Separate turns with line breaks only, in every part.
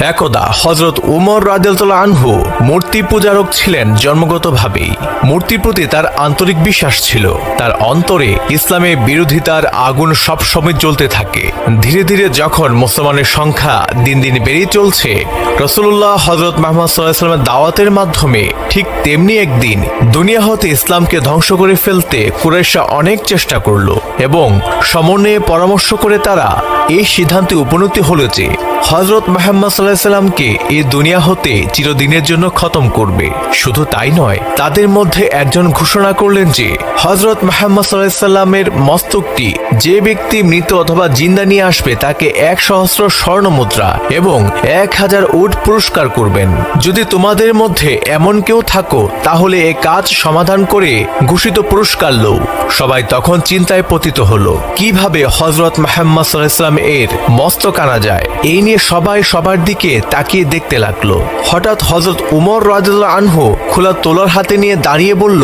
একদা হজরত উমর রাজা আনহু মূর্তি পূজারক ছিলেন জন্মগতভাবেই। মূর্তির প্রতি তার আন্তরিক বিশ্বাস ছিল। তার অন্তরে ইসলামের বিরোধিতার আগুন সবসময় জ্বলতে থাকে। ধীরে ধীরে যখন মুসলমানের সংখ্যা দিন দিন বেড়েই চলছে রসুল্লাহ হজরত মাহমদ সাল্লাহামের দাওয়াতের মাধ্যমে ঠিক তেমনি একদিন দুনিয়া হতে ইসলামকে ধ্বংস করে ফেলতে কুরেশা অনেক চেষ্টা করল এবং সমন্বয়ে পরামর্শ করে তারা এই সিদ্ধান্তে উপনীত হল যে হজরত মাহমদ সাল্লাহ সাল্লামকে এই দুনিয়া হতে চিরদিনের জন্য খতম করবে? শুধু তাই নয়, তাদের মধ্যে একজন ঘোষণা করলেন যে হজরত মাহমদ সাল্লাহ সাল্লামের মস্তকটি যে ব্যক্তি মৃত অথবা জিন্দা নিয়ে আসবে, তাকে এক সহস্র স্বর্ণ মুদ্রা এবং এক হাজার উট পুরস্কার করবেন। যদি তোমাদের মধ্যে এমন কেউ থাকো, তাহলে এ কাজ সমাধান করে ঘোষিত পুরস্কার লও। সবাই তখন চিন্তায় পতিত হলো। কীভাবে হজরত মাহমদ সাল্লাম এর মস্তক আনা যায়? এই নিয়ে সবাই সবার দিকে তাকিয়ে দেখতে লাগল। হঠাৎ হজরত উমর রাজুল্লাহ আনহু খোলা তোলার হাতে নিয়ে দাঁড়িয়ে বলল,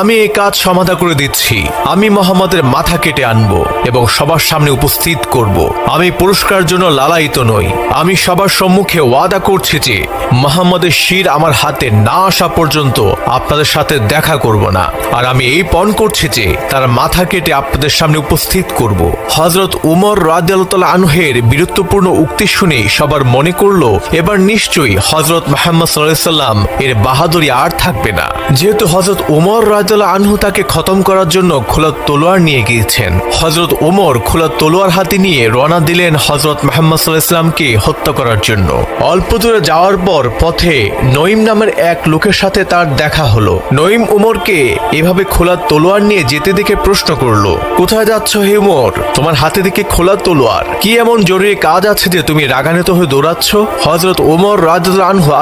আমি এই কাজ সমাধা করে দিচ্ছি। আমি মোহাম্মদের মাথা কেটে আনব এবং সবার সামনে উপস্থিত করব। আমি পুরস্কার জন্য লালায়িত নই। আমি সবার সম্মুখে ওয়াদা করছি যে মোহাম্মদের শির আমার হাতে না আসা পর্যন্ত আপনাদের সাথে দেখা করব না। আর আমি এই পণ করছি যে তার মাথা কেটে আপনাদের সামনে উপস্থিত করব। হজরত উমর রাজিয়াল আনহের বীরত্বপূর্ণ উক্তি শুনে সবার মনে করল, এবার নিশ্চয়ই হজরত মাহমদ সাল্লাম এর বাহাদুরি আর থাকবে না। যেহেতু হজরত উমর রাজিয়াল আনহু তাকে খতম করার জন্য খোলা তলোয়ার নিয়ে গিয়েছেন হজরত উমর খোলা তলোয়ার হাতে নিয়ে রওনা দিলেন হজরত মাহমদ সাল্লাহামকে হত্যা করার জন্য। অল্প দূরে যাওয়ার পর পথে নঈম নামের এক লোকের সাথে তার দেখা হলো। নঈম উমরকে এভাবে খোলা তলোয়ার নিয়ে যেতে দেখে প্রশ্ন করল, কোথায় যাচ্ছ হে উমর তোমার হাতে দেখে খোলা তলোয়ার। কি এমন জরুরি কাজ আছে যে তুমি রাগান্বিত হয়ে দৌড়াচ্ছ? হজরত ওমর রাজ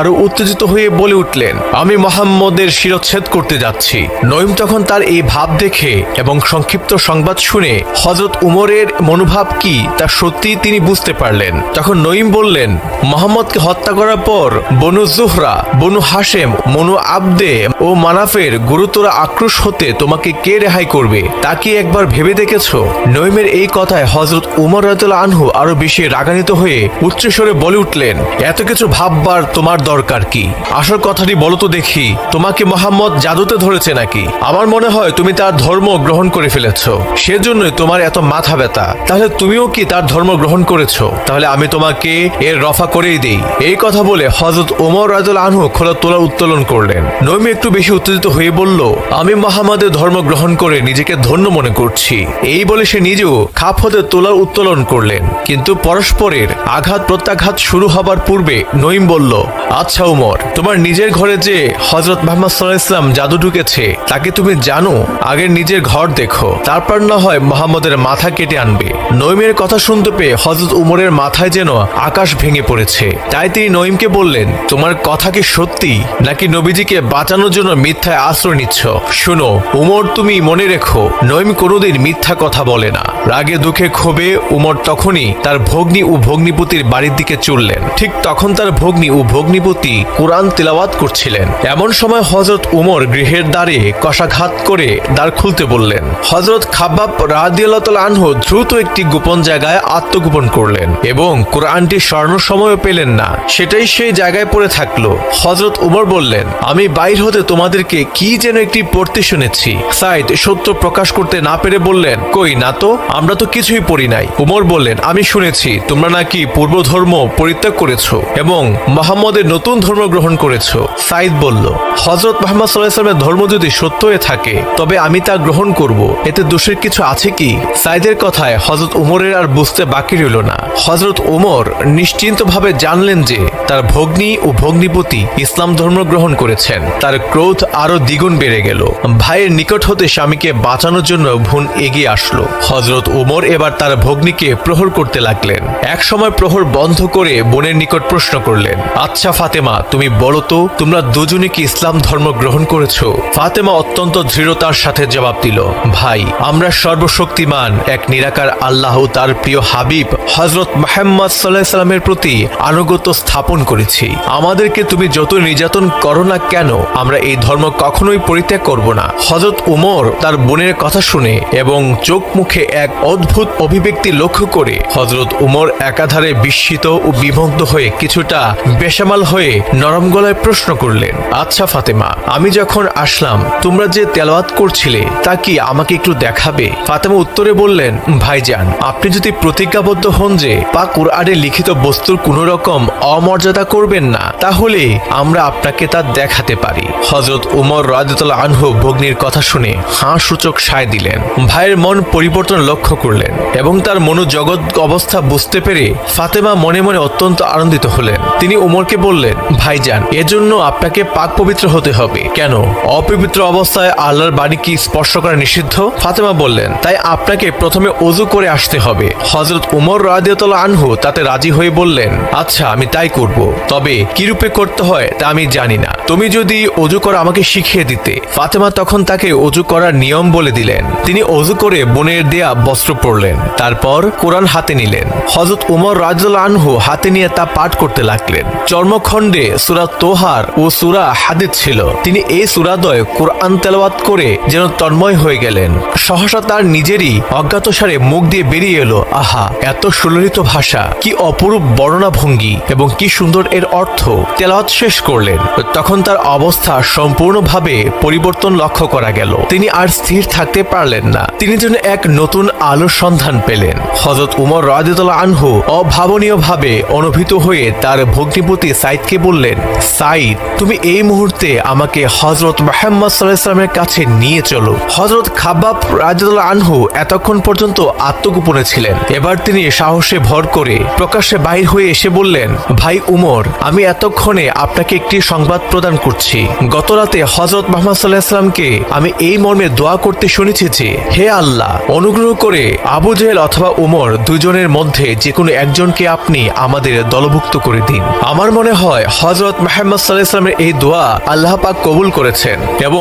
আরও উত্তেজিত হয়ে বলে উঠলেন, আমি মোহাম্মদের শিরচ্ছেদ করতে যাচ্ছি। নঈম তখন তার এই ভাব দেখে এবং সংক্ষিপ্ত সংবাদ শুনে হজরত উমরের মনোভাব কি তা সত্যি তিনি বুঝতে পারলেন। তখন নঈম বললেন, মোহাম্মদকে হত্যা করার পর বনু জুহরা, বনু হাশেম মনু আবদে ও মানাফের গুরুতর আক্রোশ হতে তোমাকে কে রেহাই করবে, তা কি একবার ভেবে দেখেছ? নঈমের এই কথায় হজরত উমর রাজুল্লাহ আনহু আরও বেশি রাগান্বিত হয়ে উচ্চস্বরে বলে উঠলেন, এত কিছু ভাববার তোমার দরকার কি? আসল কথাটি বলো তো দেখি, তোমাকে মোহাম্মদ জাদুতে ধরেছে নাকি? আমার মনে হয় তুমি তার ধর্ম গ্রহণ করে ফেলেছ। সেজন্যই তোমার এত মাথা ব্যথা। তাহলে তুমিও কি তার ধর্ম গ্রহণ করেছ? তাহলে আমি তোমাকে এর রফা করেই দেই। এই কথা বলে হজরত ওমর রাজুল আনহু খোলা তোলা উত্তোলন করলেন। নৈমি একটু বেশি উত্তেজিত হয়ে বলল, আমি মোহাম্মদের ধর্ম গ্রহণ করে নিজেকে ধন্য মনে করছি। এই বলে সে নিজেও খাপ হতে তোলার উত্তোলন করলেন। কিন্তু পরস্পরের আঘাত, প্রত্যাঘাত শুরু হবার পূর্বে নঈম বলল আচ্ছা উমর, তোমার নিজের ঘরে যে হজরত মোহাম্মদ সাল্লাহ ইসলাম জাদু ঢুকেছে, তাকে তুমি জানো? আগে নিজের ঘর দেখো, তারপর না হয় মোহাম্মদের মাথা কেটে আনবে। নঈমের কথা শুনতে পেয়ে হজরত উমরের মাথায় যেন আকাশ ভেঙে পড়েছে। তাই তিনি নঈমকে বললেন, তোমার কথা কি সত্যি? নাকি নবীজিকে বাঁচানোর জন্য মিথ্যায় আশ্রয় নিচ্ছ? শোনো, উমর, তুমি মনে রেখো, নঈম কোনোদিন মিথ্যা কথা বলে না। রাগে দুঃখে ক্ষোভে উমর তখনই তার ভগ্নী ও ভগ্নিপতির বাড়ির দিকে চললেন ঠিক তখন তার ভগ্নী ও ভগ্নিপতি কোরআন তেলাওয়াত করছিলেন। এমন সময় হজরত উমর গৃহের দ্বারে কষাঘাত করে দ্বার খুলতে বললেন হজরত খাবাব রাদিয়াল্লাহ আনহু দ্রুত একটি গোপন জায়গায় আত্মগোপন করলেন এবং কোরআনটি স্বর্ণ সময়ও পেলেন না। সেটাই সেই জায়গায় পড়ে থাকল। হজরত উমর বললেন, আমি বাইর হতে তোমাদেরকে কি যেন একটি পড়তে শুনেছি। সাইদ সত্য প্রকাশ করতে না পেরে বললেন, কই না তো, আমরা তো কিছুই পড়ি নাই। উমর বললেন, আমি শুনেছি, তোমরা নাকি পূর্ব ধর্ম পরিত্যাগ করেছ এবং মোহাম্মদের নতুন ধর্ম গ্রহণ করেছ। সাইদ বলল হজরত মোহাম্মদ সাল্লাহামের ধর্ম যদি সত্য হয়ে থাকে, তবে আমি তা গ্রহণ করব। এতে দোষের কিছু আছে কি? সাইদের কথায় হজরত উমরের আর বুঝতে বাকি রইল না। হজরত উমর নিশ্চিন্তভাবে জানলেন যে তার ভগ্নী ও ভগ্নিপতি ইসলাম ধর্ম গ্রহণ করেছেন। তার ক্রোধ আরও দ্বিগুণ বেড়ে গেল। ভাইয়ের নিকট হতে স্বামীকে বাঁচানোর জন্য ভুন এগিয়ে আসলো। হজরত উমর এবার তার ভগ্নীকে প্রহর করতে লাগলেন। এক সময় প্রহর বন্ধ করে বোনের নিকট প্রশ্ন করলেন আচ্ছা ফাতেমা, তুমি বলো তো, তোমরা দুজনে কি ইসলাম ধর্ম গ্রহণ করেছ? ফাতেমা অত্যন্ত দৃঢ়তার সাথে জবাব দিল, ভাই, আমরা সর্বশক্তিমান এক নিরাকার আল্লাহ তার প্রিয় হাবিব হজরত মাহমদ সাল্লাহ সাল্লামের প্রতি আনুগত্য স্থাপন করেছি। আমাদেরকে তুমি যত নির্যাতন করো না কেন, আমরা এই ধর্ম কখনোই পরিত্যাগ করব না। হজরত উমর তার বোনের কথা শুনে এবং চোখ মুখে এক অদ্ভুত অভিব্যক্তি লক্ষ্য করে হজরত উমর একাধারে বিস্মিত ও বিমগ্ধ হয়ে কিছুটা বেসামাল হয়ে নরম গলায় প্রশ্ন করলেন আচ্ছা ফাতেমা, আমি যখন আসলাম, তোমরা যে তেলাওয়াত করছিলে, তা কি আমাকে একটু দেখাবে? ফাতেমা উত্তরে বললেন, ভাইজান, আপনি যদি প্রতিজ্ঞাবদ্ধ হন যে পা কুরআনে লিখিত বস্তুর কোনো রকম অমর্যাদা করবেন না, তাহলে আমরা আপনাকে তা দেখাতে পারি। হজরত উমর রাজতুল্লাহ আনহু ভগ্নির কথা শুনে হাঁ সূচক সায় দিলেন। ভাইয়ের মন পরিবর্তন লক্ষ্য করলেন এবং তার মনোজগৎ অবস্থা বুঝতে পেরে ফাতেমা মনে মনে অত্যন্ত আনন্দিত হলেন। তিনি উমরকে বললেন ভাইজান এজন্য আপনাকে পাক পবিত্র হতে হবে। কেন? অপবিত্র অবস্থায় আল্লাহর বাণী কি স্পর্শ করা নিষিদ্ধ? ফাতেমা বললেন, তাই আপনাকে প্রথমে অজু করে আসতে হবে। হজরত উমর রাদিয়াতুল্লাহ আনহু তাতে রাজি হয়ে বললেন আচ্ছা আমি তাই করব। তবে কিরূপে করতে হয় তা আমি জানি না। তুমি যদি অজু করা আমাকে শিখিয়ে দিতে। ফাতেমা তখন তাকে অজু করার নিয়ম বলে দিলেন। তিনি অজু করে বোনের দেয়া বস্ত্র পরলেন। তারপর কোরআন হাতে নিলেন। হজরত উমর রাজুল্লাহ আনহু হাতে নিয়ে তা পাঠ করতে লাগলেন। চর্মখণ্ডে সুরা তোহার ও সুরা হাদিদ ছিল। তিনি এই সুরাদয় কোরআন তেলাওয়াত করে যেন তন্ময় হয়ে গেলেন। সহসা তার নিজেরই অজ্ঞাতসারে মুখ দিয়ে বেরিয়ে এলো, আহা, এত সুললিত ভাষা, কি অপরূপ বর্ণনা ভঙ্গি এবং কি সুন্দর এর অর্থ। তেলাওয়াত শেষ করলেন। তখন তার অবস্থা সম্পূর্ণভাবে পরিবর্তন লক্ষ্য করা গেল। তিনি আর স্থির থাকতে পারলেন না। তিনি যেন এক নতুন আলোর সন্ধান পেলেন। হজরত উমর রাজিদুল্লাহ আনহু অভাবনীয়ভাবে অনুভূত হয়ে তার ভগ্নিপতি সাইদকে বললেন, সাইদ, তুমি এই মুহূর্তে আমাকে হজরত মাহমদ সাল্লাহামের কাছে নিয়ে চলো। হজরত খাবাব রাজিদুল্লাহ আনহু এতক্ষণ পর্যন্ত আত্মগোপনে ছিলেন। এবার তিনি সাহসে ভর করে প্রকাশ্যে বাহির হয়ে এসে বললেন, ভাই উমর, আমি এতক্ষণে আপনাকে একটি সংবাদ প্রদান করছি। গত রাতে হজরত মোহাম্মদ সাল্লাহামকে আমি এই মর্মে দোয়া করতে শুনেছি যে, হে আল্লাহ, অনুগ্রহ করে আবু জেহেল অথবা উমর দুজনের মধ্যে যে কোনো একজনকে আপনি আমাদের দলভুক্ত করে দিন। আমার মনে হয় হজরত মাহমদ ইসলামের এই দোয়া আল্লাহ পাক কবুল করেছেন এবং